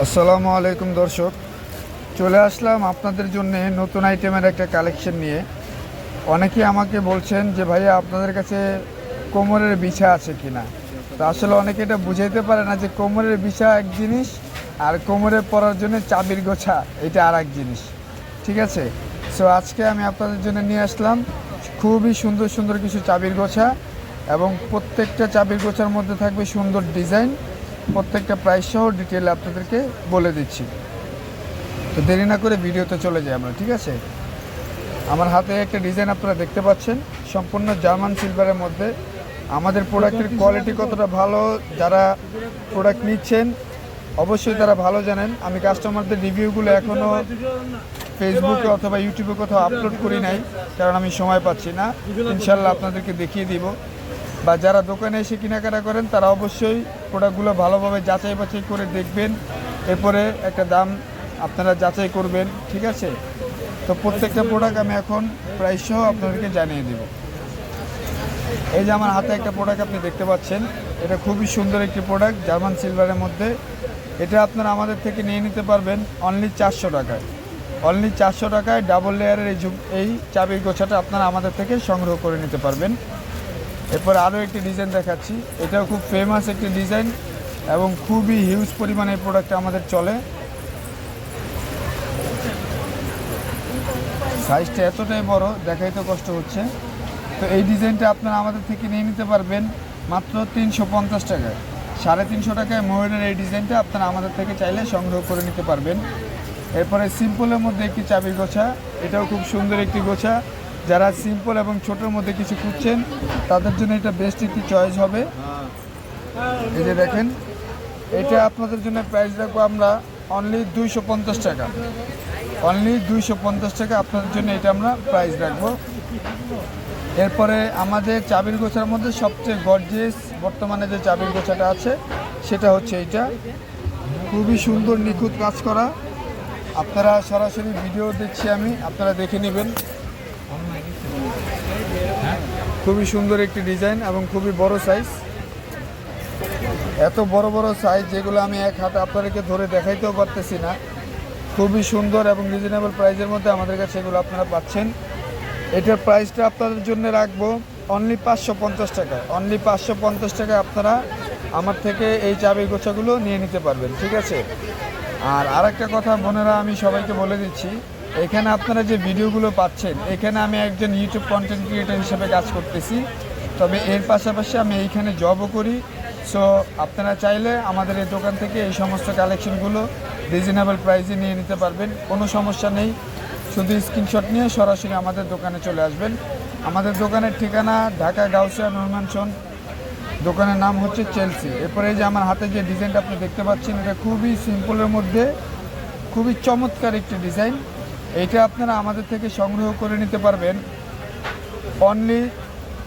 আসসালামু আলাইকুম দর্শক। চলে আসলাম আপনাদের জন্য নতুন আইটেমের একটা কালেকশন নিয়ে। অনেকেই আমাকে বলছেন যে, ভাইয়া, আপনাদের কাছে কোমরের বিছা আছে কিনা তো আসলে অনেকে এটা বুঝাইতে পারে না যে, কোমরের বিছা এক জিনিস আর কোমরে পরার জন্য চাবির গোছা, এটা আর এক জিনিস। ঠিক আছে? সো আজকে আমি আপনাদের জন্য নিয়ে আসলাম খুবই সুন্দর সুন্দর কিছু চাবির গোছা এবং প্রত্যেকটা চাবির গোছার মধ্যে থাকবে সুন্দর ডিজাইন। প্রত্যেকটা প্রাইস সহ ডিটেল আপনাদেরকে বলে দিচ্ছি। তো দেরি না করে ভিডিওতে চলে যাই আমরা, ঠিক আছে? আমার হাতে একটা ডিজাইন আপনারা দেখতে পাচ্ছেন, সম্পূর্ণ জার্মান সিলভারের মধ্যে। আমাদের প্রোডাক্টের কোয়ালিটি কতটা ভালো, যারা প্রোডাক্ট নিচ্ছেন, অবশ্যই তারা ভালো জানেন। আমি কাস্টমারদের রিভিউগুলো এখনও ফেসবুকে অথবা ইউটিউবে কোথাও আপলোড করি নাই, কারণ আমি সময় পাচ্ছি না। ইনশাল্লাহ আপনাদেরকে দেখিয়ে দিব। বা যারা দোকানে এসে কেনাকাটা করেন, তারা অবশ্যই প্রোডাক্টগুলো ভালোভাবে যাচাই বাছাই করে দেখবেন। এরপরে একটা দাম আপনারা যাচাই করবেন, ঠিক আছে? তো প্রত্যেকটা প্রোডাক্ট আমি এখন প্রাইস সহ আপনাদেরকে জানিয়ে দেব। এই যে আমার হাতে একটা প্রোডাক্ট আপনি দেখতে পাচ্ছেন, এটা খুবই সুন্দর একটি প্রোডাক্ট, জার্মান সিলভারের মধ্যে। এটা আপনারা আমাদের থেকে নিয়ে নিতে পারবেন অনলি চারশো টাকায়। অনলি চারশো টাকায় ডাবল লেয়ারের এই এই চাবির গোছাটা আপনারা আমাদের থেকে সংগ্রহ করে নিতে পারবেন। এরপর আরও একটি ডিজাইন দেখাচ্ছি। এটাও খুব ফেমাস একটি ডিজাইন এবং খুবই হিউজ পরিমাণে এই প্রোডাক্টটা আমাদের চলে। সাইজটা এতটাই বড় দেখাই তো কষ্ট হচ্ছে। তো এই ডিজাইনটা আপনারা আমাদের থেকে নিয়ে নিতে পারবেন মাত্র তিনশো পঞ্চাশ টাকায়। সাড়ে তিনশো টাকায় ময়ূরের এই ডিজাইনটা আপনারা আমাদের থেকে চাইলে সংগ্রহ করে নিতে পারবেন। এরপরে সিম্পলের মধ্যে একটি চাবির গোছা, এটাও খুব সুন্দর একটি গোছা। যারা সিম্পল এবং ছোটোর মধ্যে কিছু খুঁজছেন, তাদের জন্য এটা বেস্ট একটি চয়েস হবে। এই যে দেখেন, এটা আপনাদের জন্য প্রাইস রাখব আমরা অনলি দুইশো পঞ্চাশ টাকা। অনলি দুইশো পঞ্চাশ টাকা আপনাদের জন্য এটা আমরা প্রাইস রাখব। এরপরে আমাদের চাবির গোছার মধ্যে সবচেয়ে গর্জেস বর্তমানে যে চাবির গোছাটা আছে, সেটা হচ্ছে এইটা। খুবই সুন্দর নিখুঁত কাজ করা। আপনারা সরাসরি ভিডিও দেখছি আমি, আপনারা দেখে নেবেন। খুবই সুন্দর একটি ডিজাইন এবং খুবই বড় সাইজ এত বড় বড় সাইজ যেগুলো আমি এক হাতে আপনাদেরকে ধরে দেখাইতেও পারতেছি না। খুবই সুন্দর এবং রিজনেবল প্রাইসের মধ্যে আমাদের কাছে এগুলো আপনারা পাচ্ছেন। এটার প্রাইসটা আপনাদের জন্য রাখব অনলি পাঁচশো পঞ্চাশ টাকা। অনলি পাঁচশো পঞ্চাশ টাকা আপনারা আমার থেকে এই চাবি গোছাগুলো নিয়ে নিতে পারবেন, ঠিক আছে? আর আরেকটা কথা, বোনেরা, আমি সবাইকে বলে দিচ্ছি এখানে আপনারা যে ভিডিওগুলো পাচ্ছেন, এখানে আমি একজন ইউটিউব কন্টেন্ট ক্রিয়েটার হিসেবে কাজ করতেছি। তবে এর পাশাপাশি আমি এইখানে জবও করি। সো আপনারা চাইলে আমাদের এই দোকান থেকে এই সমস্ত কালেকশনগুলো রিজনেবল প্রাইসে নিয়ে নিতে পারবেন। কোনো সমস্যা নেই। শুধু স্ক্রিনশট নিয়ে সরাসরি আমাদের দোকানে চলে আসবেন। আমাদের দোকানের ঠিকানা ঢাকা গাউসিয়া নরমানসন দোকানের নাম হচ্ছে চেলসি এরপরে যে আমার হাতে যে ডিজাইনটা আপনি দেখতে পাচ্ছেন, এটা খুবই সিম্পলের মধ্যে, খুবই চমৎকার একটি ডিজাইন এইটা আপনারা আমাদের থেকে সংগ্রহ করে নিতে পারবেন অনলি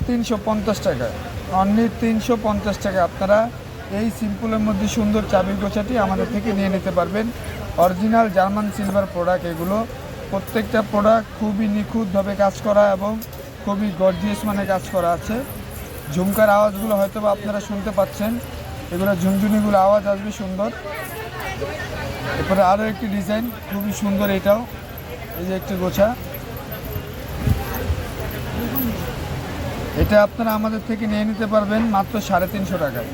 তিনশো পঞ্চাশ টাকায়। অনলি তিনশো পঞ্চাশ টাকা আপনারা এই সিম্পলের মধ্যে সুন্দর চাবির গোছাটি আমাদের থেকে নিয়ে নিতে পারবেন। অরিজিনাল জার্মান সিলভার প্রোডাক্ট এগুলো। প্রত্যেকটা প্রোডাক্ট খুবই নিখুঁতভাবে কাজ করা এবং খুবই গর্জিয়াস মানে কাজ করা আছে। ঝুমকার আওয়াজগুলো হয়তো বা আপনারা শুনতে পাচ্ছেন। এগুলো ঝুনঝুনিগুলো আওয়াজ আসবে সুন্দর। এরপরে আরও একটি ডিজাইন, খুবই সুন্দর এটাও। এই যে একটি গোছা। এটা আপনারা আমাদের থেকে নিয়ে নিতে পারবেন মাত্র সাড়ে তিনশো টাকায়।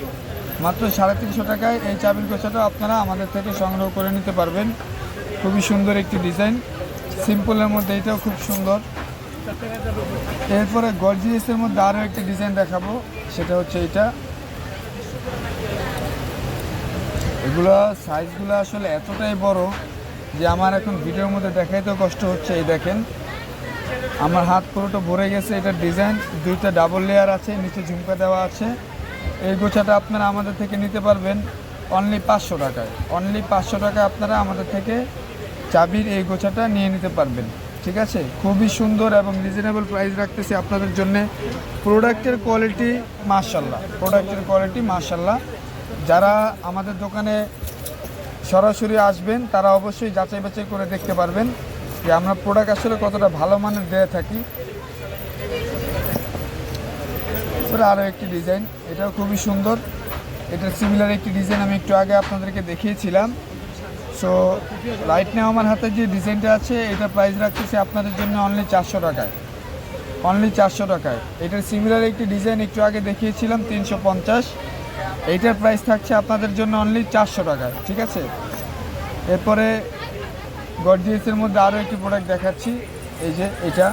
মাত্র সাড়ে তিনশো টাকায় এই চাবির গোছাটা আপনারা আমাদের থেকে সংগ্রহ করে নিতে পারবেন। খুবই সুন্দর একটি ডিজাইন। সিম্পলের মধ্যে এটাও খুব সুন্দর। এরপরে গর্জিয়াসের মধ্যে আরও একটি ডিজাইন দেখাবো। সেটা হচ্ছে এটা। এগুলো সাইজগুলো আসলে এতটাই বড় যে আমার এখন ভিডিওর মধ্যে দেখাইতেও কষ্ট হচ্ছে, এই দেখেন। আমার হাত পুরোটা ভরে গেছে এটার ডিজাইন, দুইটা ডাবল লেয়ার আছে, নিচে ঝুমকা দেওয়া আছে। এই গোছাটা আপনারা আমাদের থেকে নিতে পারবেন অনলি পাঁচশো টাকায়। অনলি পাঁচশো টাকা আপনারা আমাদের থেকে চাবির এই গোছাটা নিয়ে নিতে পারবেন। ঠিক আছে? খুবই সুন্দর এবং রিজনেবল প্রাইস রাখতেছি আপনাদের জন্য। প্রোডাক্টের কোয়ালিটি মার্শাল্লাহ প্রোডাক্টের কোয়ালিটি মার্শাল্লাহ যারা আমাদের দোকানে সরাসরি আসবেন, তারা অবশ্যই যাচাই বাছাই করে দেখতে পারবেন যে আমরা প্রোডাক্ট আসলে কতটা ভালো মানের দিয়ে থাকি। আরও একটি ডিজাইন এটাও খুবই সুন্দর। এটা সিমিলার একটি ডিজাইন আমি একটু আগে আপনাদেরকে দেখিয়েছিলাম। সো রাইট নাও আমার হাতে যে ডিজাইনটা আছে, এটা প্রাইস রাখতেছি আপনাদের জন্য অনলি চারশো টাকায়। অনলি চারশো টাকায়। এটার সিমিলার একটি ডিজাইন একটু আগে দেখিয়েছিলাম, তিনশো পঞ্চাশ। এইটার প্রাইস থাকছে আপনাদের জন্য অনলি চারশো টাকা ঠিক আছে? এরপরে গর্জিয়াসের মধ্যে আরও একটি প্রোডাক্ট দেখাচ্ছি। এই যে এটা।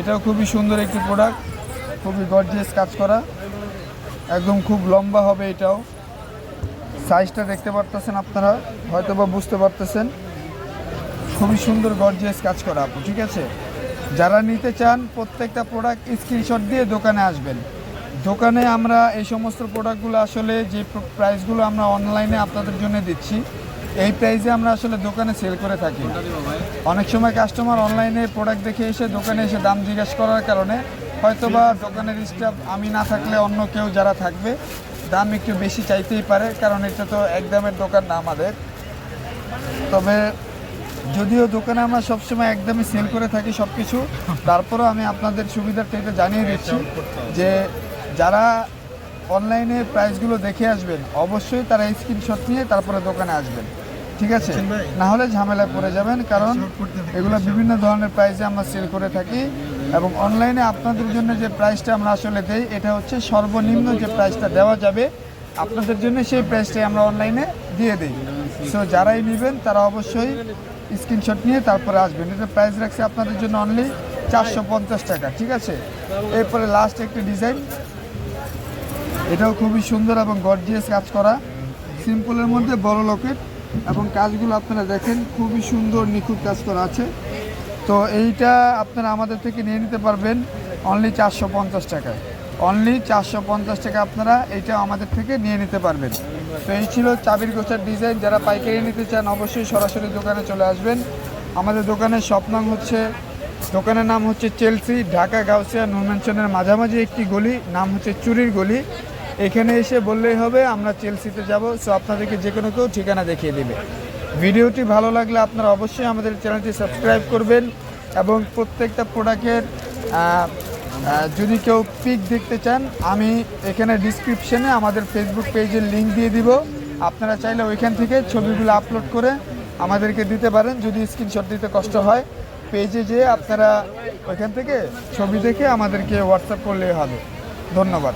এটাও খুবই সুন্দর একটি প্রোডাক্ট খুবই গর্জিয়াস কাজ করা। একদম খুব লম্বা হবে এটাও। সাইজটা দেখতে পারতেছেন আপনারা হয়তো বা বুঝতে পারতেছেন। খুবই সুন্দর গর্জিয়াস কাজ করা আপু, ঠিক আছে? যারা নিতে চান প্রত্যেকটা প্রোডাক্ট স্ক্রিনশট দিয়ে দোকানে আসবেন। দোকানে আমরা এই সমস্ত প্রোডাক্টগুলো আসলে যে প্রাইসগুলো আমরা অনলাইনে আপনাদের জন্য দিচ্ছি, এই প্রাইসে আমরা আসলে দোকানে সেল করে থাকি। অনেক সময় কাস্টমার অনলাইনে প্রোডাক্ট দেখে এসে দোকানে এসে দাম জিজ্ঞাসা করার কারণে হয়তোবা দোকানের স্টাফ আমি না থাকলে অন্য কেউ যারা থাকবে, দাম একটু বেশি চাইতেই পারে, কারণ এটা তো এক দামের দোকান না আমাদের। তবে যদিও দোকানে আমরা সবসময় একদমই সেল করে থাকি সব কিছু তারপরেও আমি আপনাদের সুবিধার্থে এটা জানিয়ে দিচ্ছি যে যারা অনলাইনে প্রাইসগুলো দেখে আসবেন অবশ্যই তারা স্ক্রিনশট নিয়ে তারপরে দোকানে আসবেন। ঠিক আছে? না হলে ঝামেলায় পড়ে যাবেন কারণ এগুলো বিভিন্ন ধরনের প্রাইসে আমরা সেল করে থাকি এবং অনলাইনে আপনাদের জন্য যে প্রাইসটা আমরা আসলে দেই এটা হচ্ছে সর্বনিম্ন যে প্রাইসটা দেওয়া যাবে আপনাদের জন্য সেই প্রাইসটাই আমরা অনলাইনে দিয়ে দিই। সো যারাই নেবেন তারা অবশ্যই স্ক্রিনশট নিয়ে তারপরে আসবেন। এটা প্রাইস রাখছে আপনাদের জন্য অনলি চারশো পঞ্চাশ টাকা ঠিক আছে? এরপরে লাস্ট একটি ডিজাইন এটাও খুবই সুন্দর এবং গর্জিয়াস কাজ করা। সিম্পলের মধ্যে বড় লকেট এবং কাজগুলো আপনারা দেখেন, খুবই সুন্দর, নিখুঁত কাজ করা আছে। তো এইটা আপনারা আমাদের থেকে নিয়ে নিতে পারবেন অনলি চারশো পঞ্চাশ টাকায়। অনলি চারশো পঞ্চাশ টাকা আপনারা এইটা আমাদের থেকে নিয়ে নিতে পারবেন। তো এই ছিল চাবির গোছার ডিজাইন যারা পাইকারি নিতে চান, অবশ্যই সরাসরি দোকানে চলে আসবেন। আমাদের দোকানের স্বপ্নাং হচ্ছে, দোকানের নাম হচ্ছে চেলসি ঢাকা, গাউসিয়া নুনমেনশনের মাঝামাঝি একটি গলি, নাম হচ্ছে চুরির গলি। এখানে এসে বললেই হবে, আমরা চেলসিতে যাব। সো আপনাদেরকে যে কোনো কেউ ঠিকানা দেখিয়ে দেবে। ভিডিওটি ভালো লাগলে আপনারা অবশ্যই আমাদের চ্যানেলটি সাবস্ক্রাইব করবেন এবং প্রত্যেকটা প্রোডাক্টের যদি কেউ পিক দেখতে চান, আমি এখানে ডিসক্রিপশনে আমাদের ফেসবুক পেজের লিঙ্ক দিয়ে দিব। আপনারা চাইলে ওইখান থেকে ছবিগুলো আপলোড করে আমাদেরকে দিতে পারেন, যদি স্ক্রিনশট দিতে কষ্ট হয়। পেজে যেয়ে আপনারা ওইখান থেকে ছবি দেখে আমাদেরকে হোয়াটসঅ্যাপ করলেই হবে। ধন্যবাদ।